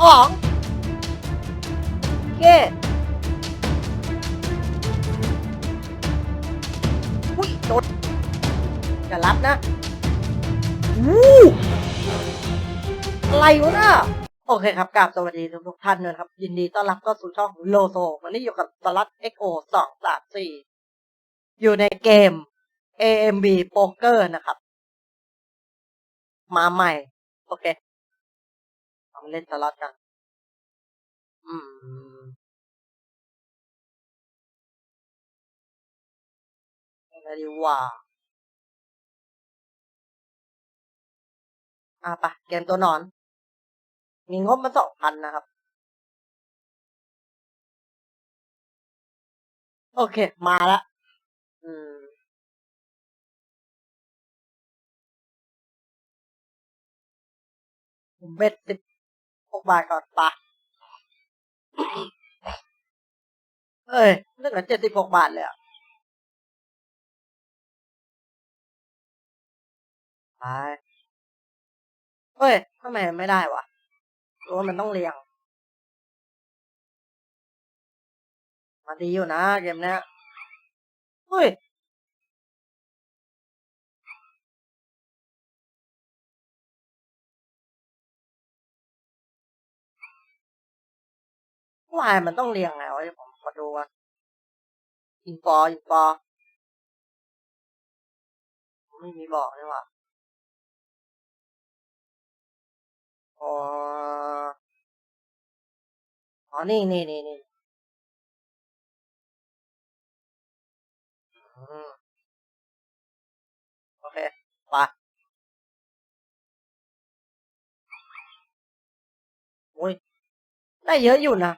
สองโอเคอุ้ยโดนอย่ารับนะวู้อะไรวะน่ะโอเคครับกราบสวัสดีทุกท่านด้วยครับ ยินดีต้อนรับเข้าสู่ช่องโลโซ วันนี้อยู่กับสลัด XO สองสามสี่อยู่ในเกม AMB Poker นะครับ มาใหม่ โอเค เอามาเล่นสล็อตกัน อืมอะไรดีว่าอะปะเกมตัวนอน มีงบมาสองพันนะครับ โอเค มาละอืมผมเบ็ดสิบ หกบาทก่อนปะเอ้ยนึกว่าเจ็ดสิบหกบาทเลยอะไปเฮ้ยทำไมไม่ได้วะหรือว่ามันต้องเรียง มาดีอยู่นะเกมเนี้ยเฮ้ย วายมันต้องเรียงไงวะเดี๋ยวผมขอดูก่อนอินฟออินฟอไม่มีบอกนี่หว่าอ๋ออ๋อนี่นี่นี่นี่โอเคไปโอ้ยได้เยอะอยู่นะ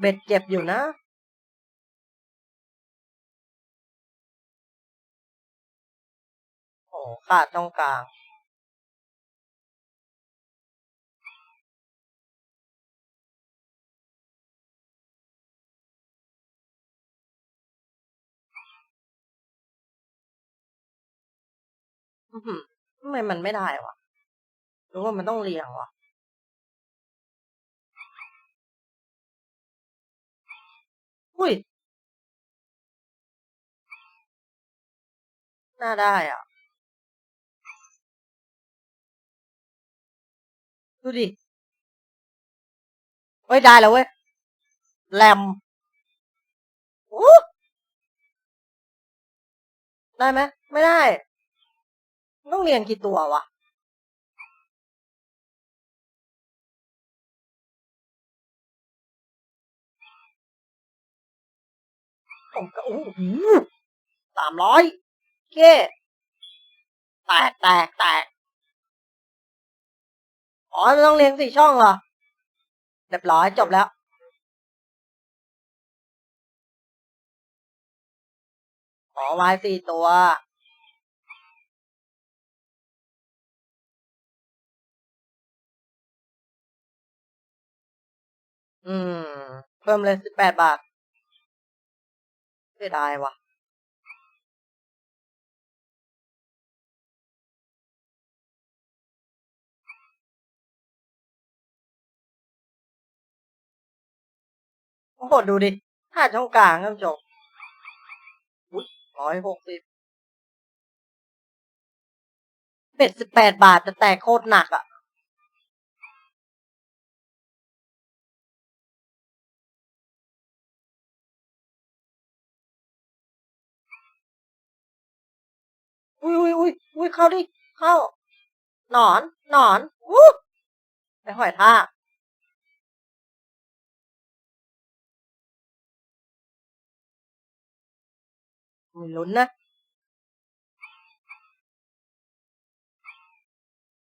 เบ็ดเจ็บอยู่นะโอ้ขาดตรงกลางทำไมมันไม่ได้วะหรือว่ามันต้องเรียงวะ อุ้ย น่าได้อะ ดูดิ เฮ้ย ได้แล้วเว้ย แรมโอ้ได้ไหม ไม่ได้ ต้องเรียนกี่ตัววะ ผมก็โอ้โหสามร้อยเก้แตกแตกแตกอ๋อมันต้องเรียงสี่ช่องเหรอเรียบร้อยจบแล้ว อ๋อวายสี่ตัวอืม เพิ่มเลยสิบแปดบาท เสียดายวะกดดูดิห้าช่องกลางท่านผู้ชมอุ้ยร้อยหกสิบเป็ดสิบแปดบาทแต่แตกโคตรหนักอะ อุ้ยอุ้ยอุ้ยอุ้ยเข้าดิ เข้า หนอน หนอนอู้ไปหอยทากมีลุ้นนะ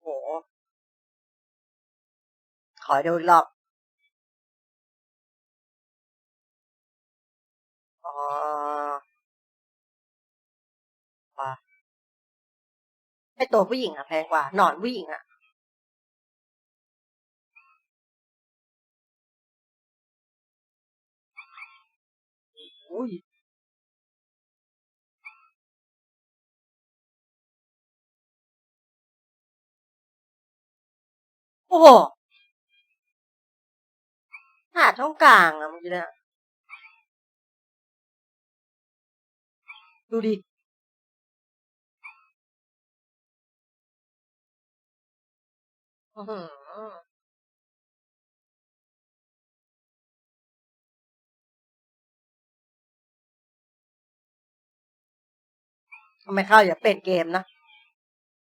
โห ขอดูอีกรอบ อ๋อ ไอตัวผู้หญิงอะแพงกว่า หนอนผู้หญิงอะอุ้ยโอ้โหหาช่องกลางอะเมื่อกี้เนี่ยดูดิ อือหือ ทำไมเข้าอย่าเปลี่ยนเกมนะ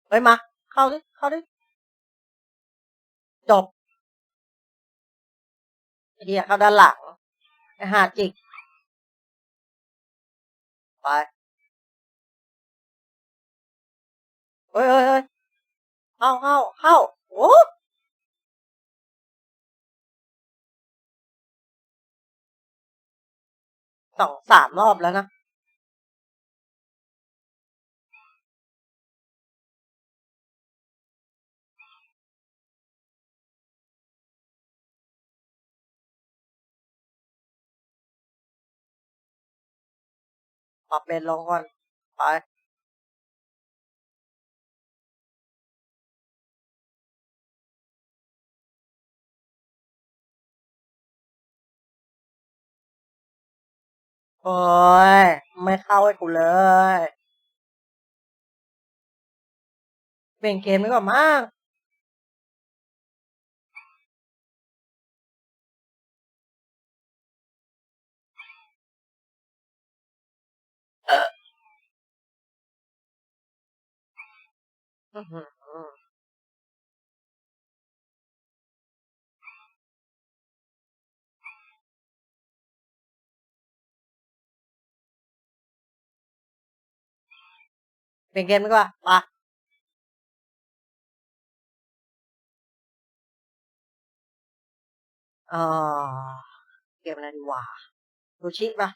เฮ้ย มา เข้าดิ เข้าดิ จบไอ้เหี้ยเข้าด้านหลัง ไอ้หาจิก ไปเฮ้ยเฮ้ยเฮ้ยเข้าเข้าเข้า สองสามรอบแล้วนะปรับเป็นลงก่อน ไป โอ้ย ไม่เข้าให้กูเลย เปลี่ยนเกมดีกว่ามากอือ เปลี่ยนเกมดีกว่าไปอ่าเกมอะไรดีวะดูชิปะ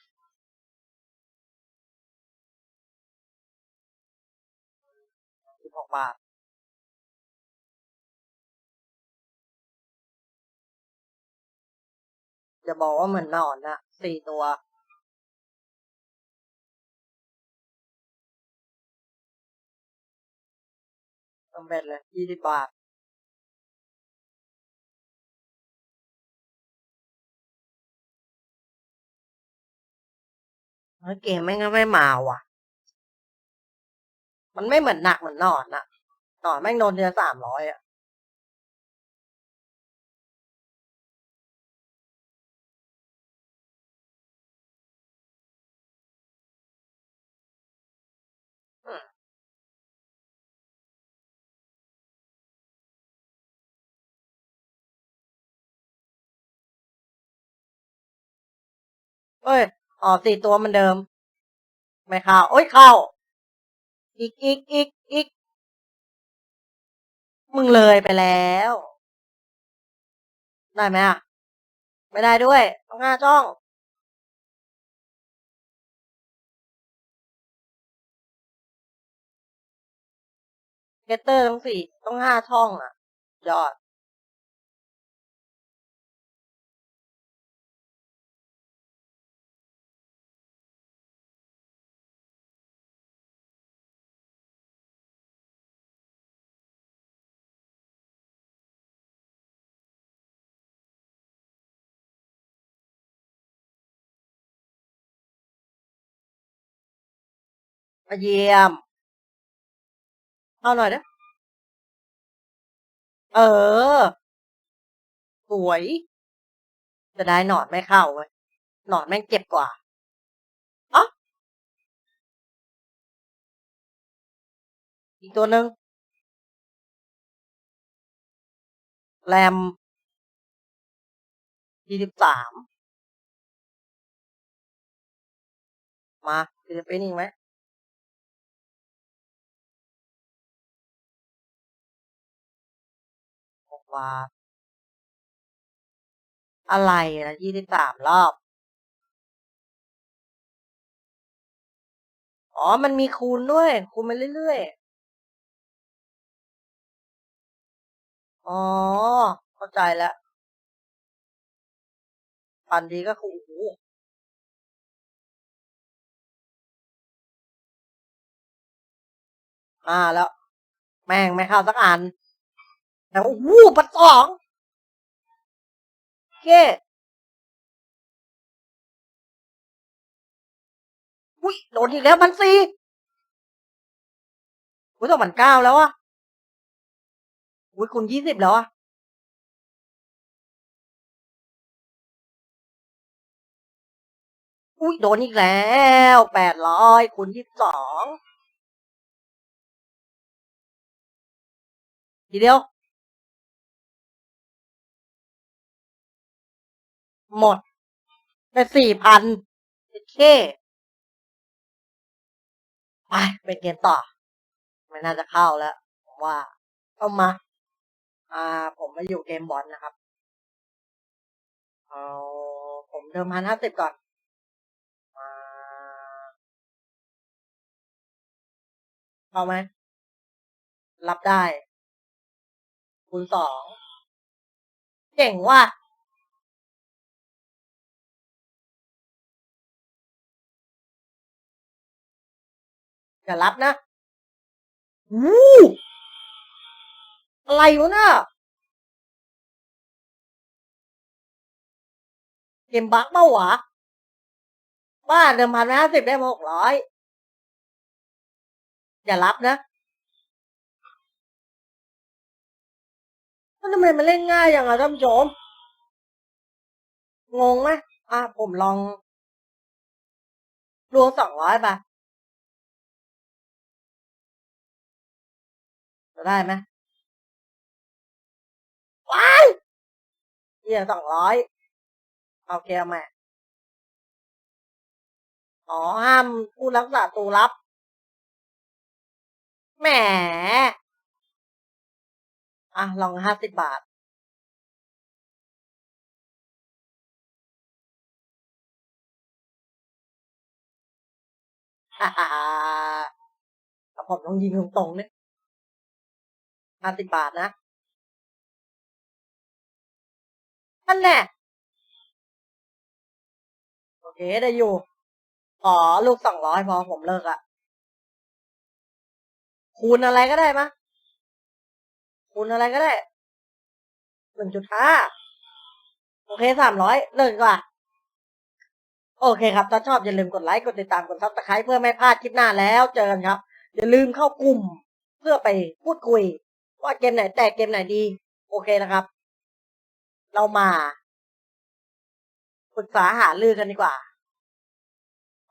สิบหกบาทจะบอกว่าเหมือนนอนอะสี่ตัว สำเบ็ดเลยยี่สิบบาทเกมไม่งั้นไม่มาว่ะ มันไม่เหมือนหนักเหมือนนอนอะนอนแม่งโดนเดือนสามร้อยอะ เอ้ย อ๋อสี่ตัวมันเดิม ไม่เข้าโอ้ยเข้า อีกอีกอีกอีกมึงเลยไปแล้ว ได้ไหมอะ ไม่ได้ด้วย ต้องห้าช่อง เกตเตอร์ทั้งสี่ต้องห้าช่องอะ ยอด มาเยี่ยม เอาหน่อยเด้เออ สวย จะได้หนอนไม่เข้าเว้ยหนอนแม่งเจ็บกว่าอ๋ออีกตัวหนึ่งแรมยี่สิบสาม มาจะเป็นอีกไหม บอกว่าอะไรนะยี่สิบสามรอบ อ๋อ มันมีคูณด้วย คูณไปเรื่อยๆ อ๋อ เข้าใจแล้วปันดีก็คือโอ้โหอ่าแล้ว แม่งไม่เข้าสักอัน แต่โอ้ปัดสองโอเคอุ้ยโดนอีกแล้วพันสี่อุ้ยต้องมันเก้าแล้วอะอุ้ยคุณยี่สิบแล้วอะอุ้ยโดนอีกแล้วแปดร้อยคูณยี่สิบสองทีเดียว หมดไปสี่พันโอเคไปไปเกมต่อ ไม่น่าจะเข้าแล้วผมว่าเข้ามา อ่า ผมมาอยู่เกมบอลนะครับ เอาผมเดิมพันห้าสิบก่อนเข้าไหม รับได้ คูณสอง เก่งว่ะ อย่ารับนะวู้อะไรวะน่ะเกมบักเป้าวะบ้าเดิมพันห้าสิบได้หกร้อยอย่ารับนะมันทำไมมันเล่นง่ายอย่างอะท่านผู้ชมงงไหมอะผมลองรวมสองร้อยไป จะได้ไหมว้ายเฮียสองร้อยโอเคเอาแม่อ๋อห้ามผู้รักษาตูรับแหมอะ ลองห้าสิบบาท ฮ่าฮ่าฮ่าแต่ผมต้องยิงตรงๆเนี่ย ห้าสิบบาทนะนั่นแหละโอเคได้อยู่ขอลูกสองร้อยพอผมเลิกอะคูณอะไรก็ได้มะคูณอะไรก็ได้หนึ่งจุดห้าโอเคสามร้อยเลิกดีกว่า โอเคครับ ถ้าชอบอย่าลืมกดไลค์ กดติดตาม กดซับสไครต์เพื่อไม่พลาดคลิปหน้าแล้ว เจอกันครับ อย่าลืมเข้ากลุ่มเพื่อไปพูดคุย ว่าเกมไหนแตกเกมไหนดี โอเคนะครับ เรามาปรึกษาหาลือกันดีกว่า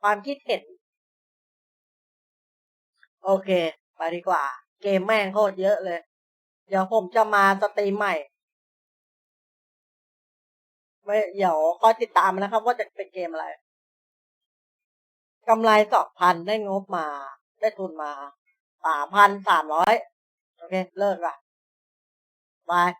ความคิดเห็น โอเค ไปดีกว่า เกมแม่งโคตรเยอะเลย เดี๋ยวผมจะมาสตรีมใหม่ไม่เดี๋ยวคอยติดตามนะครับ ว่าจะเป็นเกมอะไรกำไรสองพันได้งบมา ได้ทุนมาสามพันสามร้อย โอเคเลิกละบาย